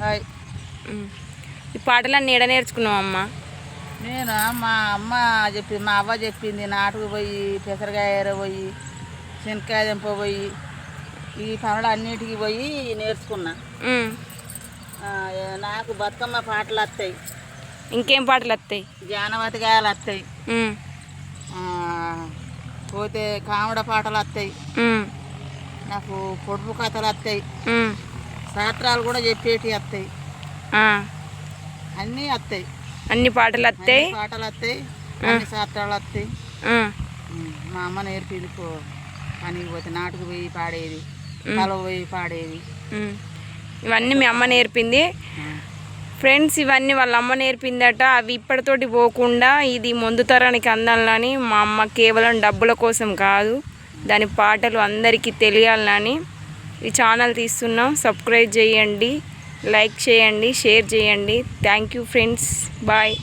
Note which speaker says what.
Speaker 1: Hi.
Speaker 2: ఈ పాటలన్నీ ఎడ నేర్చుకున్నావు అమ్మ
Speaker 1: నేను? మా అమ్మ చెప్పింది మా అవ్వ చెప్పింది నాటుకు పోయి పెసరకాయ పోయి శనక్కాయ దింప పోయి ఈ పనులు అన్నిటికీ పోయి నేర్చుకున్నా. నాకు బతుకమ్మ పాటలు వస్తాయి
Speaker 2: ఇంకేం పాటలు వస్తాయి
Speaker 1: జానవతి గాయలు వస్తాయి పోతే కామెడ పాటలు వస్తాయి. నాకు పొడుపు కథలు వస్తాయి. శాస్త్రాలు కూడా చెప్పేటి వస్తాయి. అన్నీ వస్తాయి
Speaker 2: అన్ని పాటలు వస్తాయి
Speaker 1: పాటలు వస్తాయి అన్ని శాస్త్రాలు వస్తాయి మా అమ్మ నేర్పింది పనికి పోతే నాటుకు పోయి పాడేది కలవ పోయి పాడేది.
Speaker 2: ఇవన్నీ మీ అమ్మ నేర్పింది. ఫ్రెండ్స్ ఇవన్నీ వాళ్ళ అమ్మ నేర్పిందట. అవి ఇప్పటితోటి పోకుండా ఇది ముందు తరానికి అందాలని మా అమ్మ కేవలం డబ్బుల కోసం కాదు దాని పాటలు అందరికీ తెలియాలని ఈ ఛానల్ తీస్తున్నాం. సబ్స్క్రైబ్ చేయండి లైక్ చేయండి షేర్ చేయండి. Thank you friends. బాయ్.